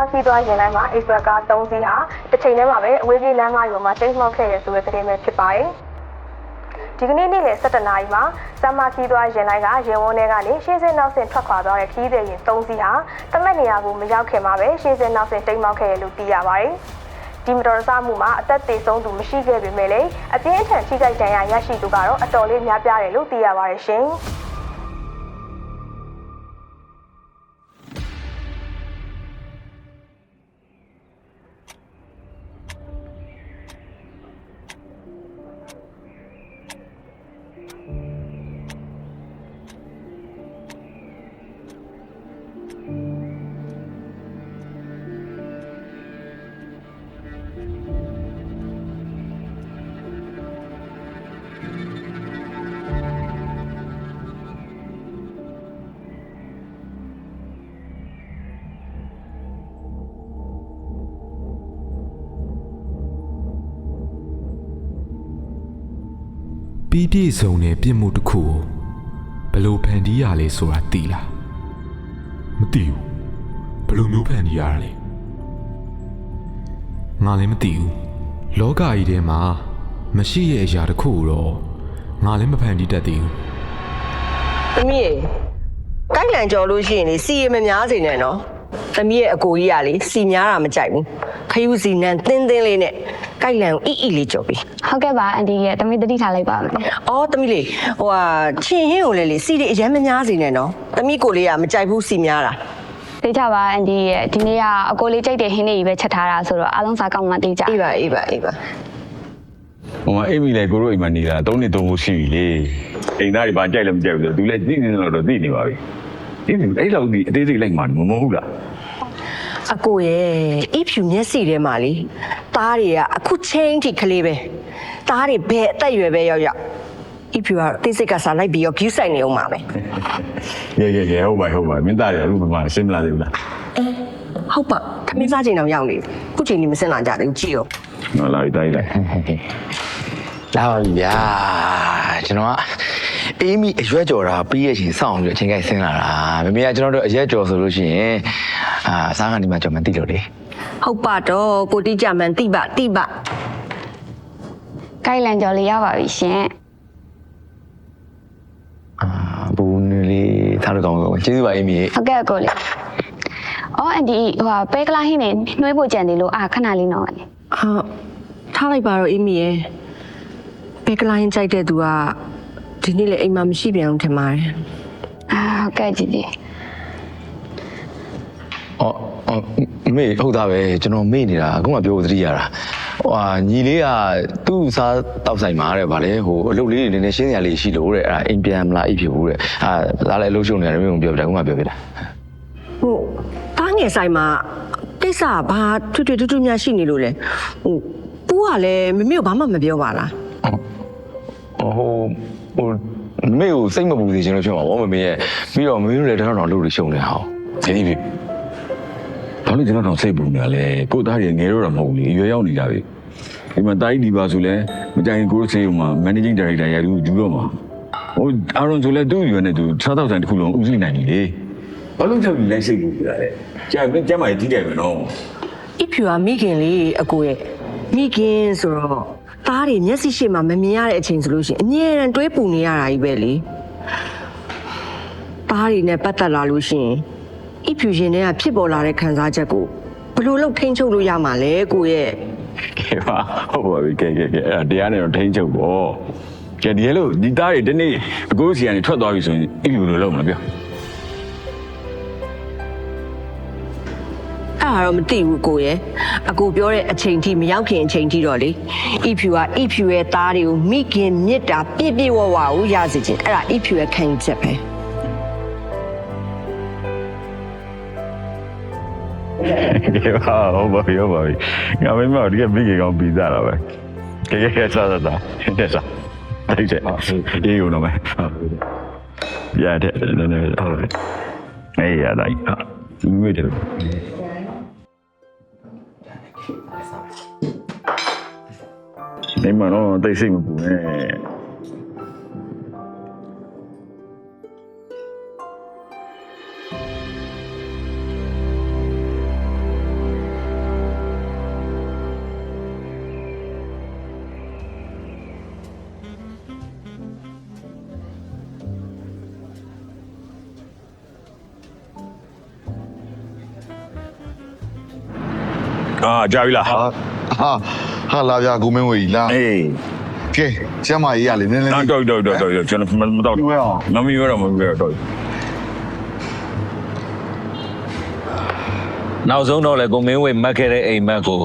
မစီးသွားရင်တိုင်းမှာ Express ကား3စီးဟာတစ်ချိန်တည်းမှာပဲအဝေးပြေးလမ်းမကြီးပေါ်မှာတိတ်မှောက်ခဲ့ရဆိုတဲ့သတင်းပဲဖြစ်ပါတယ်။ဒီကနေ့နေ့လယ်7နာရီမှာစမ်းမစီးသွားရင်တိုင်းကရင်ဝန်းထဲကနေရှေ့စင်းနောက်ဆင်ထွက်ခွာသွားတဲ့ခီးသည်ရင်3စီးဟာတမက်နေရာကိုမရောက်ခင်မှာပဲရှေ့စင်းနောက်ဆင်တိတ်မှောက်ခဲ့ရလို့သိရပါတယ်။ဒီမတော်တဆမှုမှာအသက်သေဆုံးသူမရှိခဲ့ပေမဲ့လည်းအပြင်းအထန်ထိခိုက်ဒဏ်ရာရရှိသူကတော့အတော်လေးများပြားတယ်လို့သိရပါတယ်ရှင်။ ပြီးပြည့်စုံတဲ့ပြစ်မှုတစ်ခုကိုဘယ်လိုဖန်တီးရလဲဆိုတာသိလားမသိဘူးဘယ်လိုမျိုးဖန်တီးရတာလဲငါလည်းမသိဘူးလောကကြီးထဲမှာမရှိရဲ့အရာတစ်ခုကိုတော့ငါလည်းမဖန်တီးတတ်သေးဘူးသမီးရေကိုက်လန်ကြော်လို့ရှိရင်လေစီရမများစေနဲ့နော်သမီးရဲ့အကိုကြီးကလေစီများတာမကြိုက်ဘူးခယူစီနန်တင်းတင်းလေးနဲ့ ကိုက်လန်ကိုအီအီလေးကြော်ပြီးဟုတ်ကဲ့ပါအန်တီရဲ့တမီးတတိထားလိုက်ပါမယ်အော်သမီးလေးဟိုဟာချင်းဟင်းကိုလေလေစီတွေအရင်မများစေနဲ့နော်သမီးကိုလေးကမကြိုက်ဘူးစီများတာသိကြပါအန်တီရဲ့ဒီနေ့ကအကိုလေးကြိုက်တဲ့ဟင်းလေးကြီးပဲချက်ထားတာဆိုတော့အားလုံးစားကောင်းမှသိကြအေးပါအေးပါအေးပါဟိုမှာအိမ်မီလေကိုတို့အိမ်မှာနေတာ၃နှစ်၃ဖို့ရှိပြီလေအိမ်သားတွေဘာကြိုက်လဲမကြိုက်ဘူးဆိုသူလည်းသိနေတော့တော့သိနေပါပြီဒီအဲ့လောက်ဒီအသေးစိတ်လိုက်မှမမဟုတ်လား အကိုရဲ့အဖြူမျက်စိထဲမှာလေသားတွေကအခုချင်းထိကလေးပဲသားတွေဘယ်အသက်အရွယ်ပဲရောက်ရောက်အဖြူကတိတ်စိတ်ကစားလိုက်ပြီးတော့ဂူးဆိုင်နေအောင်ပါပဲရဲရဲရဲဟုတ်ပါဟုတ်ပါမင်းသားတွေအခုမှရှင်းမလာသေးဘူးလားဟုတ်ပါခမင်းစားချိန်တော့ရောက်နေပြီခုချိန်ကြီးမစင်လာကြသေးဘူးကြည့်ရောနော်လာပြီးတိုင်းလိုက်လာပါပြီဗျာကျွန်တော်က အေးမီအရွက်ကြော်တာပြီးရဲ့ချိန်စောင့်ပြီးအချိန်ကိုက်ဆင်းလာတာမမေကကျွန်တော်တို့အရက်ကြော်ဆိုလို့ရှိရင်အာအစားကနေမှကြော်မှန်တိလို့လေဟုတ်ပါတော့ကိုတိကြမှန်တိပါတိပါကိုက်လန်ကြော်လေးရပါပြီရှင်အာဘူးနည်းလေးထားလို့ကောင်းကောင်းကျေးဇူးပါအေးမီရေဟုတ်ကဲ့အကိုလေးအော်အန်တီဟိုပဲကလာဟင်းနဲ့နှွေးဖို့ကြံနေလို့အာခဏလေးနော်လေဟာထားလိုက်ပါတော့အေးမီရဲ့ဘယ်ကလိုင်းကြိုက်တဲ့သူက ဒီနေ့လေအိမ်မှာမရှိပြန်အောင်ထင်ပါတယ်အာဟုတ်ကဲ့ကြည်ကြည်အော်အော်မေဟုတ်သားပဲကျွန်တော်မေ့နေတာအခုမှပြောဖို့သတိရတာဟိုဟာညီလေးကသူ့စားတောက်ဆိုင်မှာတဲ့ဗာလေဟိုအလုပ်လေးတွေနည်းနည်းရှင်းစရာလေးရှိလို့တဲ့အဲ့ဒါအိမ်ပြန်မလားအိပ်ဖြစ်ဘူးတဲ့အာဒါလည်းအလုပ်ရှုံနေတယ်မင်းကပြောပြတယ်အခုမှပြောပြတာဟုတ်တားငယ်ဆိုင်မှာကိစ္စကဘာထွတ်ထွတ်တူးတူးများရှိနေလို့လဲဟိုပူးကလည်းမမေကိုဘာမှမပြောပါလားဟို ဟိုမေကိုစိတ်မပူစေချင်လို့ဖြစ်မှာဗောမမေရဲ့ပြီးတော့မမေတို့လည်းတထောင်တော်လုပ်လို့ရှုံနေဟောဒီနေ့ပြီဘာလို့ကျွန်တော်တော့စိတ်ပူနေရလဲကိုသားတွေငယ်တော့တော့မဟုတ်ဘူးလေရွယ်ရောက်နေတာပဲဒီမှာတာကြီးဒီပါဆိုလဲမကြိုင်ကိုစေးမှာ managing director ရာထူးယူတော့မှာဟိုအာရွန်ဆိုလဲသူ့ရွယ်နဲ့သူစားတော့ဆိုင်တစ်ခုလုံးဦးစီးနိုင်ပြီလေဘာလို့ကြောက်လဲစိတ်ပူနေတာလဲကြာပြန်ကျမ်းမာရေးကြီးတယ်ပဲနော်အဖြူကမိခင်လေးအကိုရဲ့မိခင်ဆိုတော့ သားတွေမျက်စိရှိမှမမြင်ရတဲ့အချိန်ဆိုလို့ရှိရင်အမြဲတမ်းတွေးပူနေရတာကြီးပဲလေသားတွေနဲ့ပတ်သက်လာလို့ရှိရင်အဖြူရှင်တွေကဖြစ်ပေါ်လာတဲ့ခံစားချက်ကိုဘယ်လိုလုပ်ထိန်းချုပ်လို့ရမှာလဲကိုရဲ့ကဲပါဟုတ်ပါပြီကဲကဲကဲအဲ့ဒါတရားနဲ့တော့ထိန်းချုပ်ပေါ့ကဲဒီလိုဒီသားတွေဒီနေ့အကိုစီကနေထွက်သွားပြီဆိုရင်အဲ့လိုလိုလုပ်မှာပြော အဲ့ဒါတော့မသိဘူးကိုရဲ့အကိုပြောတဲ့အချိန်ထိမရောက်ခင်အချိန်ထိတော့လေအဖြူကအဖြူရဲ့သားတွေကိုမိခင်မြစ်တာပြည့်ပြည့်ဝဝကိုရစေခြင်းအဲ့ဒါအဖြူရဲ့ခံယူချက်ပဲကဲပါဟုတ်ပါပြီဟုတ်ပါပြီငါမင်းမဒီကမိကေကောင်ပြီးသားတော့ပဲကဲကဲကဲစားစားစားတက်စားတိတ်တယ်အေးရုံတော့မယ်ရတဲ့နည်းနည်းဟုတ်တယ်အေးရတိုင်းဒီဝေးတယ််နေမှာတော့တိတ်စိတ်မပူနဲ့ကြာပြီလားဟာဟာ ဟာဟာလာဗျာကိုမင်းဝေကြီးလာအေးကဲကျမ်းမကြီးရလေနည်းနည်းတော့လေးတော့တော့တော့တော့ကျွန်တော်မတော့ဝဲအောင်မမီရတော့မမီရတော့နောက်ဆုံးတော့လေကိုမင်းဝေမက်ခဲ့တဲ့အိမ်မက်ကို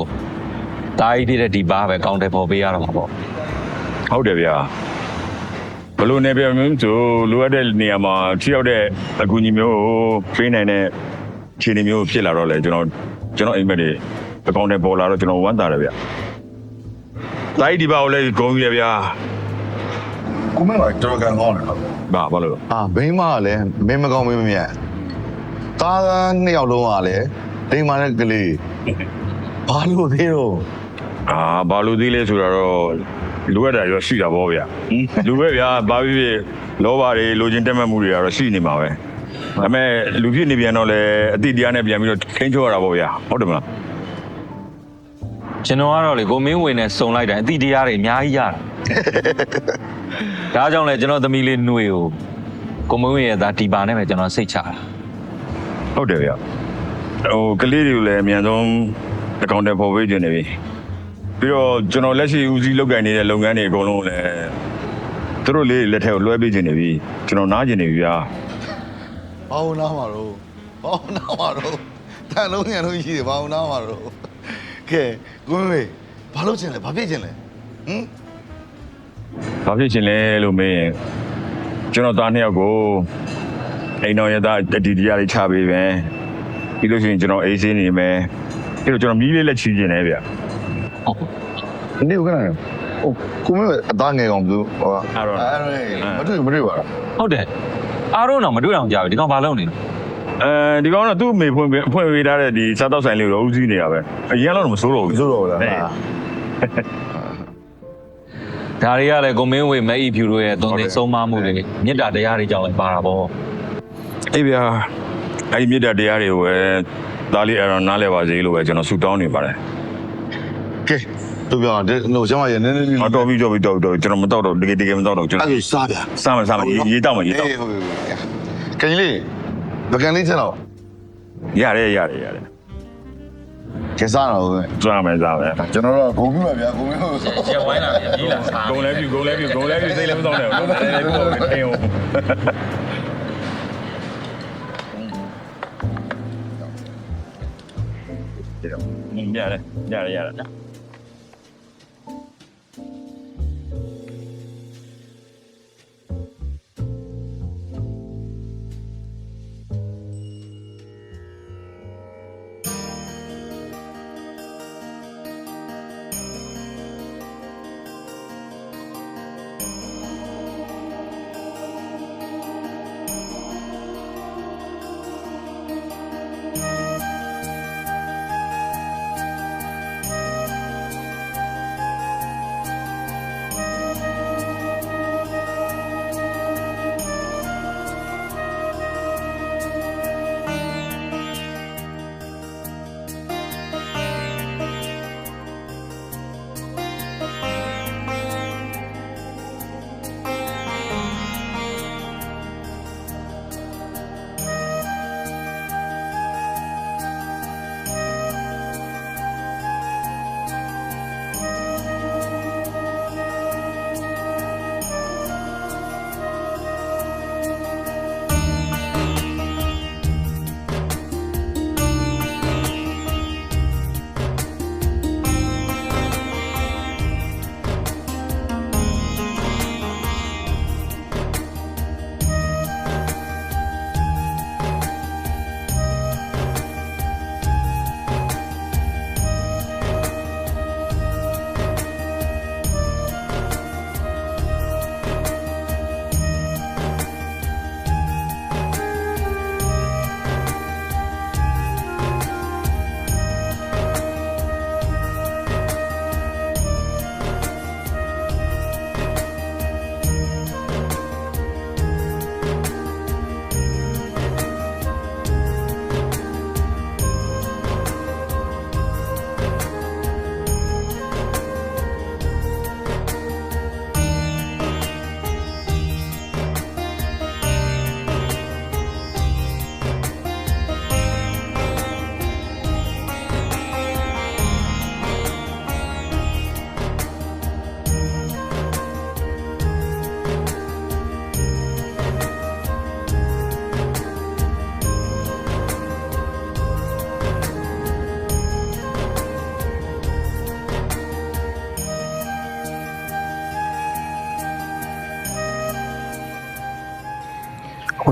တားကြီးဖြစ်တဲ့ဒီဘာပဲကောင်းတယ်ပေါ်ပေးရတော့မှာပေါ့ဟုတ်တယ်ဗျာဘလို့နေပြမျိုးဆိုလိုအပ်တဲ့နေရာမှာထိရောက်တဲ့အကူအညီမျိုးကိုပေးနိုင်တဲ့ခြေနေမျိုးဖြစ်လာတော့လေကျွန်တော်ကျွန်တော်အိမ်မက်တွေအကောင့်တွေပေါ်လာတော့ကျွန်တော်ဝမ်းသာတယ်ဗျာ တိုင်းဒီပါကိုလည်းဂုံယူတယ်ဗျာကိုမင်းကတော်ကန်ကောင်းတယ်ဘာဘာလို့အာဘိန်းမကလည်းမင်းမကောင်းမင်းမမြတ်သားသားနှစ်ယောက်လုံးကလည်းဒိမ်မာတဲ့ကလေးဘာလို့သေးတော့အာဘာလို့သေးလဲဆိုတော့လိုအပ်တာရောရှိတာပေါ့ဗျာလူပဲဗျာဘာဖြစ်ဖြစ်လောဘတွေလိုချင်တက်မှတ်မှုတွေကတော့ရှိနေမှာပဲဒါပေမဲ့လူဖြစ်နေပြန်တော့လေအတိတရားနဲ့ပြန်ပြီးတော့ထိန်းချုပ်ရတာပေါ့ဗျာဟုတ်တယ်မလား ကျွန်တော်ကတော့လေကိုမင်းဝေနဲ့စုံလိုက်တယ်အတိတရားတွေအများကြီးရတာဒါကြောင့်လေကျွန်တော်သမီးလေးနှွေကိုကိုမင်းဝေရဲ့သားဒီပါနဲ့ပဲကျွန်တော်စိတ်ချတာဟုတ်တယ်ဗျဟိုကလေးတွေကိုလည်းအမြန်ဆုံးအကောင့်တွေပေါ်ပေးခြင်းနေပြီပြီးတော့ကျွန်တော်လက်ရှိဦးစီးလုပ်ကိုင်နေတဲ့လုပ်ငန်းတွေအကုန်လုံးလည်းသူတို့လေးလက်ထက်ကိုလွှဲပေးခြင်းနေပြီကျွန်တော်နားကျင်နေပြီဗျာဘာလို့နားမှာတော့ဘာလို့နားမှာတော့တန်လုံးညံလုံးရှိတယ်ဘာလို့နားမှာတော့ ကဲကိုမင်းဝေဘာလို့ချင်လဲဘာဖြစ်ချင်လဲဟမ်ဘာဖြစ်ခြင်းလဲလို့မေးရင်ကျွန်တော်သားနှစ်ယောက်ကိုအိမ်တော်ရသားအတီးတရားလေးချပေးပဲပြီးလို့ရှိရင်ကျွန်တော်အေးဆေးနေမယ်ပြီးတော့ကျွန်တော်မီးလေးလက်ချီခြင်းနေဗျာနေဦးကနာဟိုကိုမင်းဝေအသားငယ်ကောင်ဘူးဟောအဲ့တော့မတွေ့မတွေ့ပါလားဟုတ်တယ်အားလုံးတော့မတွေ့အောင်ကြာပြီဒီကောင်ဘာလုပ်နေလဲ အဲဒီကောင်တော့သူ့အမေဖွင့်ပေးဖွင့်ပေးထားတဲ့ဒီစားတောက်ဆိုင်လေးကိုတော့ဦးစီးနေရပဲအရင်ကတော့မစိုးတော့ဘူးစိုးတော့လားအေးဒါတွေကလည်းကိုမင်းဝေမဲအီဖြူတို့ရဲ့သွန်သင်ဆုံးမမှုတွေမေတ္တာတရားတွေကြောင့်လည်းပါတာပေါ့အေးဗျာအဲ့ဒီမြစ်တာတရားတွေကိုပဲသားလေးအရောနားလဲပါစေလို့ပဲကျွန်တော်ဆုတောင်းနေပါတယ်ကဲတို့ပြောတယ်ဟိုကျမရနည်းနည်းလေးအော်တော်ပြီတော်ပြီတော်ပြီတော်ပြီကျွန်တော်မတော့တော့တကယ်တကယ်မတော့တော့ကျွန်တော်အဲ့ဒါစားဗျာစားမယ်စားမယ်ရေးတောက်မယ်ရေးတောက်အေးဟုတ်ပြီကင်လေး ဗကန်လေးချက်တော့ရတယ်ရတယ်ရတယ်ကျစားတော့ပဲစားမယ်စားမယ်ကျွန်တော်တို့ဂုံပြပါဗျာဂုံပြလို့ဆိုချက်ဝိုင်းလာပြီကြီးလာစားဂုံလဲပြီဂုံလဲပြီဂုံလဲပြီစိတ်လည်းမတော့နဲ့လုံးလည်းလည်းပြောတယ်အိမ်အောင်ရတယ်ရတယ်ရတယ်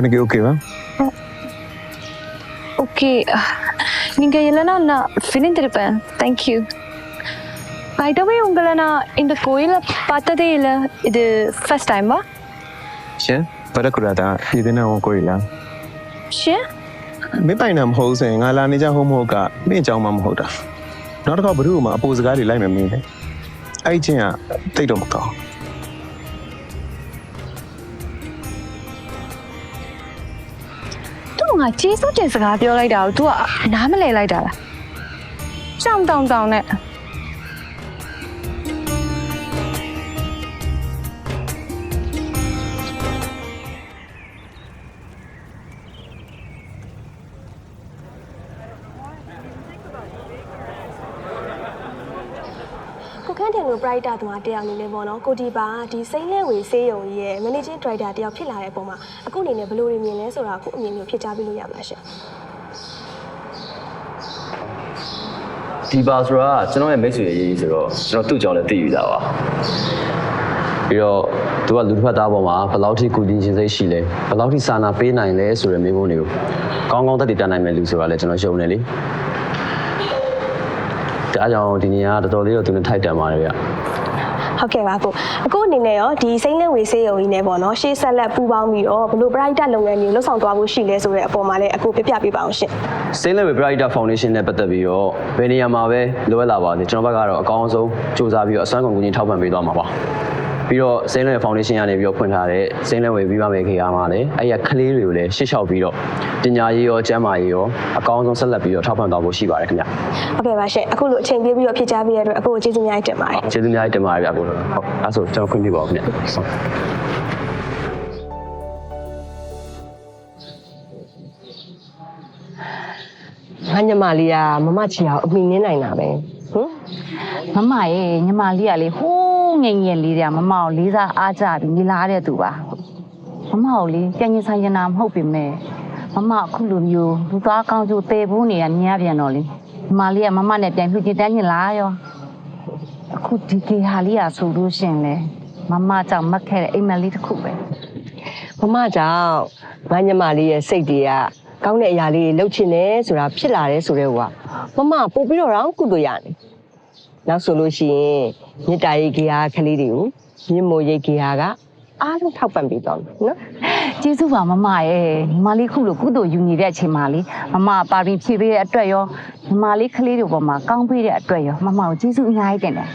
உனக்கு ஓகேவா ஓகே நீங்க இல்லைன்னா நான் பிரிந்திருப்பேன் தேங்க்யூ பைடவே உங்களை நான் இந்த கோயிலை பார்த்ததே இல்லை இது ஃபர்ஸ்ட் டைமாရှင်ဘရကူရတာဒီದಿನဟိုကိုရလား ရှင် မင်းပိုင်တာမဟုတ်စင်ငါလာနေကြဟုတ်မဟုတ်ကမင်းအကြောင်းမှမဟုတ်တာနောက်တစ်ခါဘ누구မှအပူစကားတွေလိုက်မမင်းလေအဲ့ချင်းကတိတ်တော့မကောင်း သူ့ငါကျေးဇူးတင်စကားပြောလိုက်တာကို तू ကနားမလဲလိုက်တာလားကြောင်တောင်တောင်နဲ့ ကိုခန်းတင်လို brighter သူမတယောက်အနေနဲ့ပေါ့နော်ကိုဒီပါဒီစိမ့်လဲဝေဆေးရုံကြီးရဲ့ managing director တယောက်ဖြစ်လာတဲ့အပေါ်မှာအခုအနေနဲ့ဘယ်လိုတွေမြင်လဲဆိုတာကိုအမြင်မျိုးဖြစ်ကြားပေးလို့ရမလားရှင်ဒီပါဆိုတာကကျွန်တော်ရဲ့မိတ်ဆွေအရေးဆိုတော့ကျွန်တော်သူ့ကြောင့်လည်းသိယူတာပါပြီးတော့သူကလူတစ်ဖက်သားပေါ်မှာဘယ်လောက်ထိကုသရှင်စိတ်ရှိလဲဘယ်လောက်ထိစာနာပေးနိုင်လဲဆိုတဲ့မိဘတွေကိုကောင်းကောင်းသက်တည်တတ်နိုင်မဲ့လူဆိုတာလည်းကျွန်တော်ယုံနေလေ ဒါကြောင့်ဒီနေရာကတော်တော်လေးတော့သူနဲ့ထိုက်တန်ပါတယ်ဗျဟုတ်ကဲ့ပါကိုအခုအနေနဲ့ရောဒီစိမ့်လဲဝေဆေးရုံကြီးနဲ့ပေါ့နော်ရှေ့ဆက်လက်ပူးပေါင်းပြီးတော့ဘယ်လို brighter လုပ်ငန်းမျိုးလှုပ်ဆောင်သွားဖို့ရှိလဲဆိုတဲ့အပေါ်မှာလည်းအခုပြပြပေးပါအောင်ရှင်စိတ်လက်ဝေ Brighter Foundation နဲ့ပတ်သက်ပြီးတော့ဘယ်နေရာမှာပဲလိုအပ်လာပါစေကျွန်တော်ဘက်ကတော့အကောင်းဆုံးစူးစမ်းပြီးတော့အစွမ်းကုန်ကူညီထောက်ပံ့ပေးသွားမှာပါ ပြီးတော့စိတ်လက်ဝေ Foundation ကနေပြီးတော့ဖွင့်ထားတဲ့စိတ်လက်ဝေပြီးပါမယ်ခေတ်အားမှာလည်းအဲ့ရကလေးတွေကိုလည်းရှေ့လျှောက်ပြီးတော့ပညာရေးရောကျန်းမာရေးရောအကောင်းဆုံးဆက်လက်ပြီးတော့ထောက်ပံ့သွားဖို့ရှိပါတယ်ခင်ဗျဟုတ်ကဲ့ပါရှင်အခုလိုအချိန်ပြည့်ပြီးတော့ဖြစ်ကြပေးရတဲ့အတွက်အခုကိုကျေးဇူးများတင်ပါတယ်ကျေးဇူးများတင်ပါတယ်ဗျအခုတော့ဟုတ်အဲ့ဆိုကျွန်တော်ခွင့်ပြုပါဦးခင်ဗျဟုတ်ငါညမလေးကမမချီအောင်အမိနင်းနိုင်တာပဲဟင်မမရဲ့ညီမလေးကလေဟိုး ငယ်ငယ်လေးတည်းကမမကိုလေးစားအားကြပြီးနေလာတဲ့သူပါမမကိုလေကြင်ញဆိုင်ရနာမဟုတ်ပေမဲ့မမအခုလိုမျိုးလူသားကောင်းကျိုးတည်ဖို့နေရညံ့ပြန်တော့လေညီမလေးကမမနဲ့ပြန်လှူချင်တန်းချင်လားရောအခုဒီကေဟာလေးကဆိုလို့ရှရင်လေမမကြောင့်မက်ခဲ့တဲ့အိမ်မက်လေးတစ်ခုပဲမမကြောင့်ငါညမလေးရဲ့စိတ်တွေကကောင်းတဲ့အရာလေးတွေလှုပ်ချင်တယ်ဆိုတာဖြစ်လာတယ်ဆိုတော့ကမမပို့ပြီးတော့တော့ကုသိုလ်ရနေ နောက်ဆိုလို့ရှိရင်မေတ္တာရိတ်ကေဟာကလေးတွေကိုမြင့်မို့ရိတ်ကေဟာကအားလုံးထောက်ပံ့ပေးတော့မယ်နော်ကျေးဇူးပါမမရဲ့ညီမလေးခုလိုကုသိုလ်ယူနေတဲ့အချိန်မှာလေမမပါရင်ဖြည့်ပေးတဲ့အတွက်ရောညီမလေးကလေးတွေပေါ်မှာကောင်းပေးတဲ့အတွက်ရောမမကိုကျေးဇူးအများကြီးတင်တယ်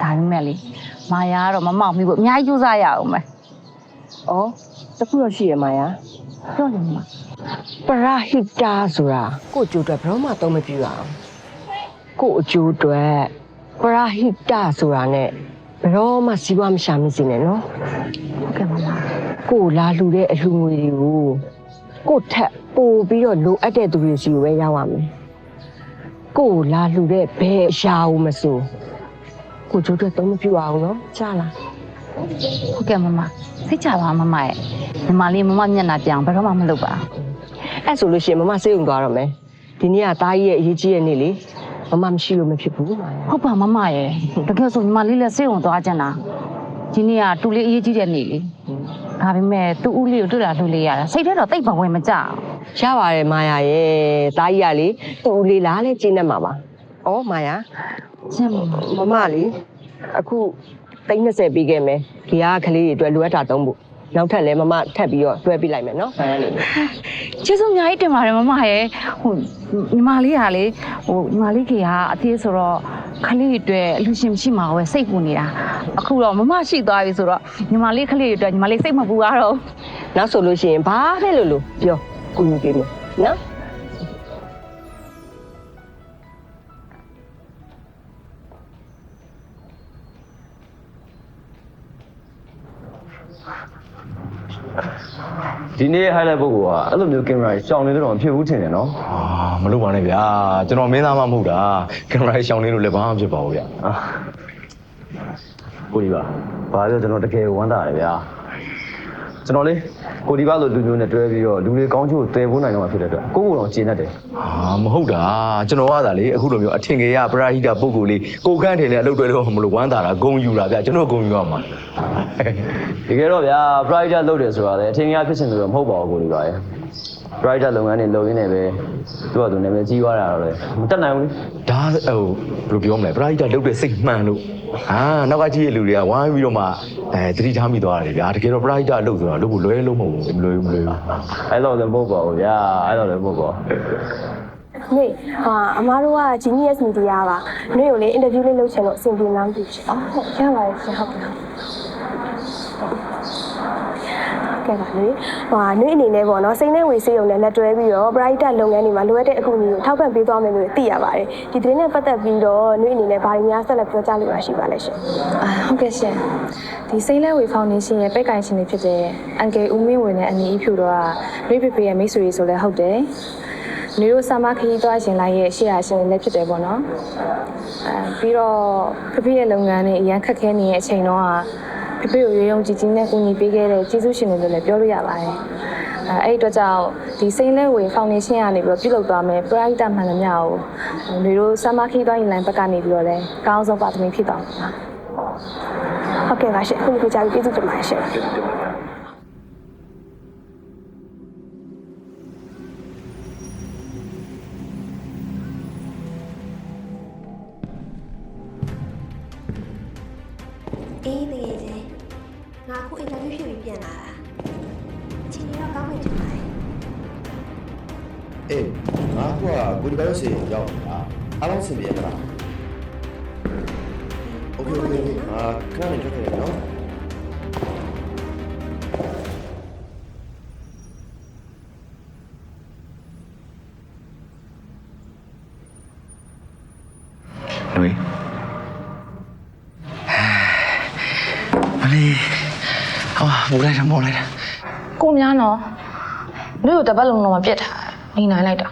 ဒါပေမဲ့လေမာယာကတော့မမကိုမိဖို့အများကြီးကြိုးစားရအောင်ပဲ။အော်တခုတော့ရှိရမှာယာပြောနေမှာ။ပရာဟိတာဆိုတာကို့အကျိုးအတွက်ဘယ်တော့မှသုံးမပြရအောင်။ကို့အကျိုးအတွက် ပရာဟိတာဆိုတာနဲ့ဘယ်တော့မှစီးပွားမရှာမစင်းနဲ့နော်ဟုတ်ကဲ့မမ။ကို့လာလှူတဲ့အလှူငွေတွေကိုကို့ထက်ပိုပြီးတော့လိုအပ်တဲ့သူတွေစီကိုပဲရောက်ရမယ်။ကို့လာလှူတဲ့ဘယ်အရာကိုမဆိုကို့အကျိုးအတွက်သုံးမပြရအောင်နော်။ကြားလားဟုတ်ကဲ့မမစိတ်ချပါမမရဲ့ညီမလေးမမမျက်နှာပြောင်ဘယ်တော့မှမလုပ်ပါ။အဲ့ဆိုလို့ရှိရင်မမစေးုံသွားတော့မယ်။ဒီနေ့ကတားကြီးရဲ့အရေးကြီးရဲ့နေ့လေ။ မမမရှိလို့မဖြစ်ဘူးမာယာဟုတ်ပါမမရဲ့တကယ်ဆိုညီမလေးလည်းစိတ်ဝင်သွားကြတာဒီနေ့ကတူလေးအရေးကြီးတဲ့နေ့လေဒါပေမဲ့သူ့ဦးလေးကိုတွေ့တာတွေ့လေးရတာစိတ်ထဲတော့တိတ်ပဝင်မကြအောင်ရပါတယ်မာယာရဲ့တားကြီးကလေတူဦးလေးလားလဲကျင်းနေမှာပါ။ဩမာယာကျင်းမမမလေးအခုသိန်း30ပေးခဲ့မယ်။ဒီကကလေးတွေအတွက်လိုအပ်တာသုံးဖို့ နောက်ထပ်လည်းမမထပ်ပြီးတော့တွဲပြလိုက်မယ်နော်။ဆန်းနေကျေးဇူးအများကြီးတင်ပါတယ်မမရဲ့ဟိုညီမလေးကလေဟိုညီမလေးကြီးကအသေးဆိုတော့ခလေးတွေအတွက်အလူရှင်မရှိမှာပဲစိတ်ပူနေတာအခုတော့မမရှိသွားပြီဆိုတော့ညီမလေးခလေးတွေအတွက်ညီမလေးစိတ်မပူရတော့နောက်ဆိုလို့ရှိရင်ဘာပဲလို့လို့ပြောကုညီပေးမယ်နော်။ ဒီနေ့ highlight ပုဂ္ဂိုလ်ကအဲ့လိုမျိုးကင်မရာရှောင်နေတော့မဖြစ်ဘူးထင်တယ်နော်အာမလုပ်ပါနဲ့ဗျာကျွန်တော်မင်းသားမှမဟုတ်တာကင်မရာရှောင်နေလို့လည်းဘာမှမဖြစ်ပါဘူးဗျာအာကိုကြီးပါဘာပြောကျွန်တော်တကယ်ဝမ်းသာတယ်ဗျာကျွန်တော်လေ ကိုဒီပါလိုလူမျိုးနဲ့တွဲပြီးတော့လူတွေကောင်းချိုးတည်ဖို့နိုင်တော့မှာဖြစ်တဲ့အတွက်ကိုကိုတော့ကျင်းတတ်တယ်ဟာမဟုတ်တာကျွန်တော်ကသာလေအခုလိုမျိုးအထင်ကြီးရပရာဟိတပုံကိုလေးကိုခန့်ထင်တဲ့အလုပ်တွေတော့မလို့ဝမ်းသာတာဂုံယူတာဗျကျွန်တော်ဂုံယူရမှာတကယ်တော့ဗျာ private လုပ်တယ်ဆိုတာလေအထင်ကြီးဖြစ်ချင်လို့တော့မဟုတ်ပါဘူးကိုဒီပါရဲ့ private လုပ်ငန်းတွေလုပ်ရင်းနဲ့ပဲသူ့ဟာသူနာမည်ကြီးသွားတာတော့လေမတက်နိုင်ဘူးလေဒါဟိုဘယ်လိုပြောမလဲပရာဟိတလုပ်တဲ့စိတ်မှန်လို့ ဟာနောက်ကကြီးရဲ့လူတွေကဝိုင်းပြီးတော့မှအဲသတိထားမိသွားတယ်ဗျာတကယ်တော့ပရာဟိတလုပ်ဆိုတာလုပ်ဖို့လွဲလို့မဟုတ်ဘူးမလွယ်ဘူးမလွယ်ဘူးအဲ့တော့လည်းမဟုတ်ပါဘူးဗျာအဲ့တော့လည်းမဟုတ်ပါဘူးနေဟာအမားတို့က Genius Media ပါနေကိုလေ interview လေးလုပ်ချင်လို့အဆင်ပြေလားမသိဘူးရှင်အော်ဟုတ်ရပါတယ်ရှင်ဟုတ်ကဲ့ ကဲပါလေဟိုနွေအနေနဲ့ပေါ့နော်စိတ်နဲ့ဝေစေးုံနဲ့လက်တွဲပြီးတော့ bright လုပ်ငန်းတွေမှာလိုအပ်တဲ့အကူအညီကိုထောက်ပံ့ပေးသွားမယ်လို့သိရပါတယ်ဒီသတင်းနဲ့ပတ်သက်ပြီးတော့နွေအနေနဲ့ဘာတွေများဆက်လက်ပြောကြားလိုရရှိပါလဲရှင်အာဟုတ်ကဲ့ရှင်ဒီစိမ့်လဲဝေဖောင်ဒေးရှင်းရဲ့ပိတ်ကိုင်ရှင်တွေဖြစ်တဲ့အန်ကေဦးမင်းဝင်နဲ့အနီအဖြူတော့ရွေးဖေဖေရဲ့မိတ်ဆွေတွေဆိုလဲဟုတ်တယ်နေတို့ဆာမခရီးသွားရှင်လိုက်ရဲ့ရှေ့ရရှင်တွေလည်းဖြစ်တယ်ပေါ့နော်အဲပြီးတော့ဖေဖေရဲ့လုပ်ငန်းတွေအရန်ခက်ခဲနေတဲ့အချိန်တော့ ဖေဖေကိုရုံကြည်ကြီးနဲ့ကူညီပေးခဲ့တဲ့ကျေးဇူးရှင်တွေလို့လည်းပြောလို့ရပါတယ်အဲအဲ့ဒီအတွက်ကြောင့်ဒီစိမ့်လဲဝေဖောင်ဒေးရှင်းကနေပြီးတော့ပြုလုပ်သွားမယ်ပရိုက်တာမှန်သမျှကိုနေတို့ဆာမခရီးသွားရင်လိုင်းဘက်ကနေပြီးတော့လည်းအကောင်းဆုံးပါသမီဖြစ်သွားမှာပါဟုတ်ကဲ့ပါရှင်အခုလိုကြားပြီးကျေးဇူးတင်ပါတယ်ရှင်အေးတကယ်ချင်းငါ အခုအင်တာဗျူးဖြစ်ပြီးပြန်လာတာအချိန်ကြီးတော့ကောင်းမှထင်ပါတယ် အေးငါကကိုဒီဘက်စီကိုရောက်တာအားလုံးစင်ပြေမလားโอเคโอเคငါခဏနေထွက်ခဲ့ရနော် ຫ များနော်မတို့တပတ်လုံးလုံးမပြစ်ထားနေနိုင်လိုက်တာ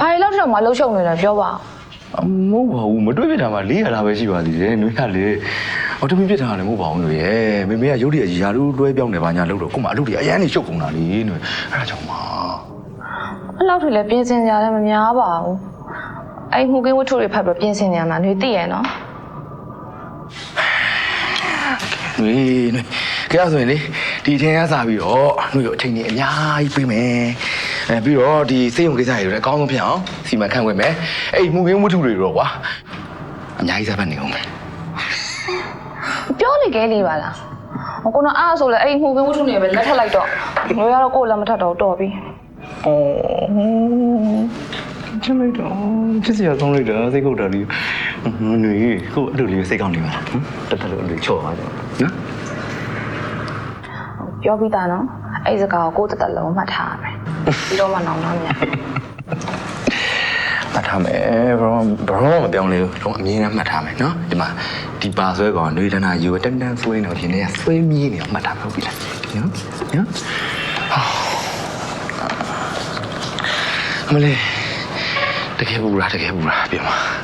ဘာတွေလောက်တော့မလှုပ်ရှုပ်နေလဲပြောပါဦးအမဟုတ်ပါဘူးမတွေ့ပြတာမှလေးရတာပဲရှိပါသေးတယ်နွေရလေအော်တမီပြစ်တာလည်းမဟုတ်ပါဘူးနွေရဲ့မေမေကရုပ်တရက်ရာလူလွဲပြောင်းနေပါညာလို့တော့ခုမှအလုပ်တွေအရန်နေရှုပ်ကုန်တာလေနွေအဲ့ဒါကြောင့်ပါအဲ့လောက်ထိလည်းပြင်ဆင်ကြတယ်မများပါဘူးအဲ့မှုကင်းဝတ္ထုတွေဖတ်ပြီးပြင်ဆင်ကြမှာနွေသိရယ်နော်နွေနွေ ဒါဆိုရင်လေဒီအချိန်ကစားပြီးတော့တို့ရအချိန်ကြီးအများကြီးပြေးမယ်အဲပြီးတော့ဒီစေယုံကိစ္စတွေလည်းအကောင်းဆုံးဖြစ်အောင်စီမံခန့်ခွဲမယ်အဲ့မူကင်းဝတ္ထုတွေတော့ကွာအများကြီးစားပတ်နေအောင်မယ်ပြောနေခဲ့လေပါလားဟိုကောအားဆိုလဲအဲ့မှုကင်းဝတ္ထုတွေပဲလက်ထပ်လိုက်တော့တို့ရတော့ကိုယ်လည်းမထပ်တော့တော်ပြီ哦，真累的，这次要总累的，这个道理，嗯，你，我道理谁讲的嘛？这道理错啊，喏。 ပြောပြီးသားနော်အဲ့စကားကိုကိုယ်တက်တက်လုံးမှတ်ထားရမယ်ပြီးတော့မှနောင်တော့မြန်မှတ်ထားမယ်ဘရောဘရောမပြောင်းလေတော့အမြင်နဲ့မှတ်ထားမယ်နော်ဒီမှာဒီပါဆွဲကောင်ຫນွေတနာယူတန်တန်ဆွဲနေတော့ဒီနေ့ကဆွဲမြည်နေအောင်မှတ်ထားမယ်ဟုတ်ပြီလားနော်နော်အမလေးတကယ်ဘူးလားတကယ်ဘူးလားပြောမှာဒါ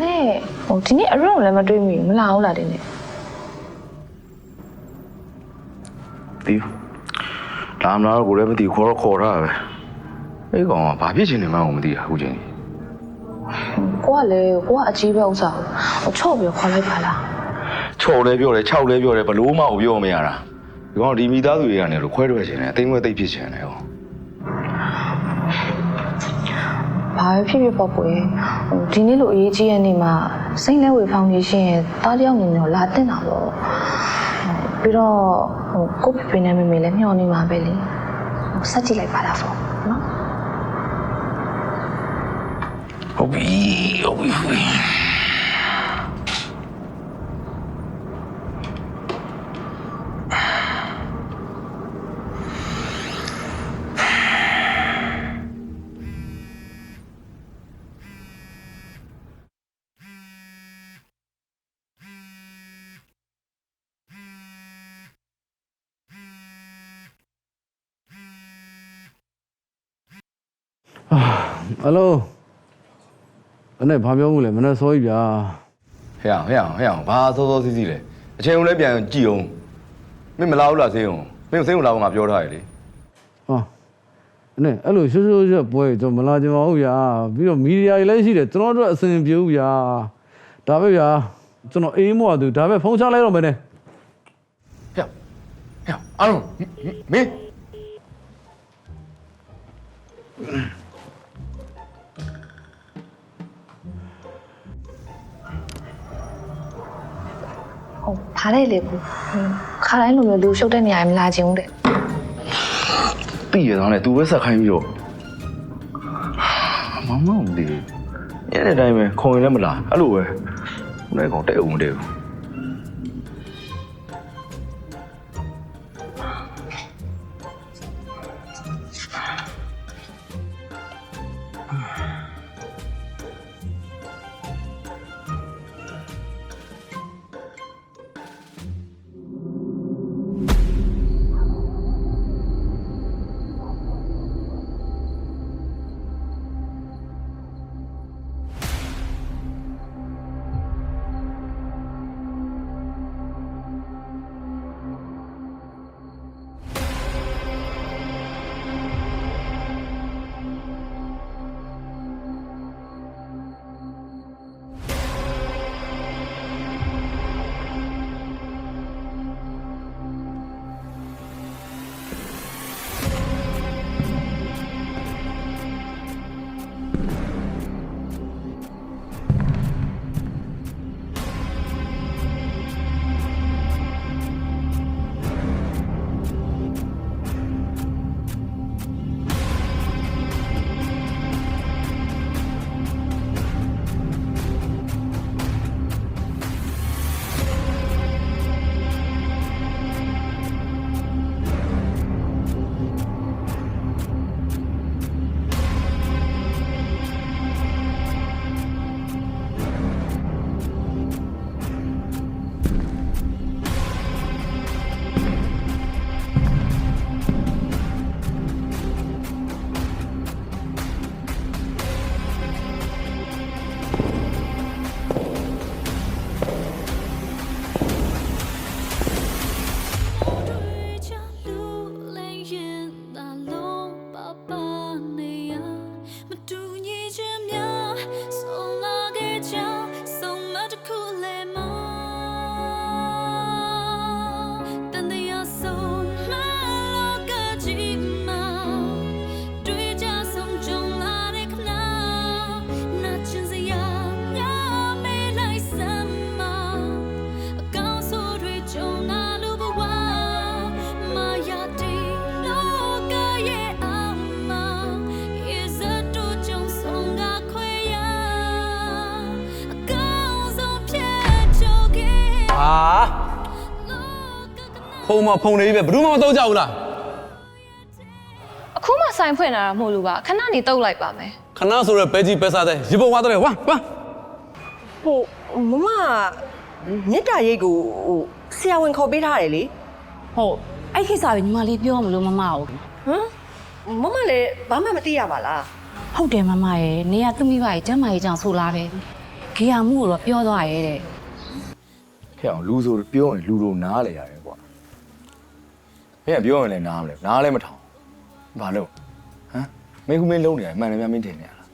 နဲ့ဟိုဒီနေ့အရုံလည်းမတွေးမိဘူးမလာဘူးလားဒီနေ့တီးလာမလားကိုလည်းမသိခေါ်တော့ခေါ်တာပဲအဲ့ကောင်ကဘာဖြစ်ချင်နေမှန်းကိုမသိတာအခုချိန်ကြီးကိုကလည်းကိုကအကြီးပဲဥစ္စာဟိုချော့ပြီးခေါ်လိုက်ပါလားချော်လဲပြောတယ်ခြောက်လဲပြောတယ်ဘလို့မှကိုပြောမရတာဒီကောင်ဒီမိသားစုတွေကနေလို့ခွဲထွက်ချင်တယ်အသိငွေသိပ်ဖြစ်ချင်တယ်ဟော ဘာပဲဖြစ်ဖြစ်ပေါ့ကိုရေဟိုဒီနေ့လိုအရေးကြီးတဲ့နေ့မှာစိတ်လဲဝေဖောင်ဒေးရှင်းရဲ့တားတယောက်နေတော့လာတင်တာပေါ့ဟိုပြီးတော့ဟိုကိုဖေဖေနဲ့မေမေလည်းမျှော်နေမှာပဲလေဟိုဆက်ကြည့်လိုက်ပါလားဆိုနော်ဟုတ်ပြီဟုတ်ပြီ ဟယ်လိုအဲ့နဲ့ဘာပြောမှုလဲမနဲ့စောကြီးဗျာဟဲ့အောင်ဟဲ့အောင်ဟဲ့အောင်ဘာစောစောစီးစီးလဲအချိန်ကိုလည်းပြန်ကြည့်အောင်မင်းမလာဘူးလားစေးအောင်မင်းစေးအောင်လာအောင်ငါပြောထားရလေဟောအဲ့နဲ့အဲ့လိုရွှေရွှေရွှေပွဲကျွန်တော်မလာကြပါဘူးဗျာပြီးတော့မီဒီယာတွေလည်းရှိတယ်ကျွန်တော်တို့အဆင်ပြေဘူးဗျာဒါပဲဗျာကျွန်တော်အေးမော့သူဒါပဲဖုန်းချလိုက်တော့မယ်နဲ့ဟဲ့ဟဲ့အားလုံးမင်း ဘာလဲလေကိုခါတိုင်းလိုမျိုးလူရှုပ်တဲ့နေရာမလာချင်ဘူးတဲ့တည်ရတော့လေ तू ပဲဆက်ခိုင်းပြီးတော့မမမသိဘူးညနေတိုင်းပဲခုံရင်လည်းမလာအဲ့လိုပဲခုနကကောင်တဲ့အောင်မတည့် ဘူးဖုန်းမဖုန်းလေးပဲဘယ်သူမှမတော့ကြဘူးလားအခုမှဆိုင်ဖွင့်လာတာမဟုတ်လို့ပါခဏနေတုတ်လိုက်ပါမယ်ခဏဆိုရပဲကြီးပဲစားတဲ့ရေပုံသွားတယ်ဝါဝါဟိုမမမြစ်တာရိတ်ကိုဟိုဆရာဝန်ခေါ်ပေးထားတယ်လေဟုတ်အဲ့ကိစ္စပဲညီမလေးပြောမလို့မမဟုတ်ဟမ်မမလည်းဘာမှမသိရပါလားဟုတ်တယ်မမရဲ့နေရသူမိဘရဲ့ကျမ်းမာရေးကြောင့်ဆိုလားပဲဂီယာမှုကိုတော့ပြောသွားရဲတဲ့ ဟဲ့အောင်လူဆိုပြောရင်လူတို့နားလေရတယ်ကွာမင်းကပြောရင်လည်းနားမလဲနားလည်းမထောင်ဘာလို့ဟမ်မင်းကမင်းလုံးနေရမှန်တယ်များမင်းထင်နေရလား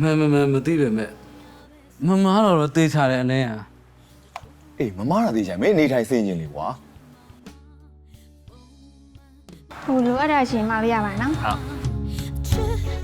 မမမမသိပဲမဲ့မမတော့တေးချတယ်အနေอ่ะအေးမမနာသေးချင်မင်းနေထိုင်စင်ကျင်လေကွာဟိုလိုအပ်တာရှင်မလေးရပါနော်ဟုတ်ကြ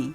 ည့်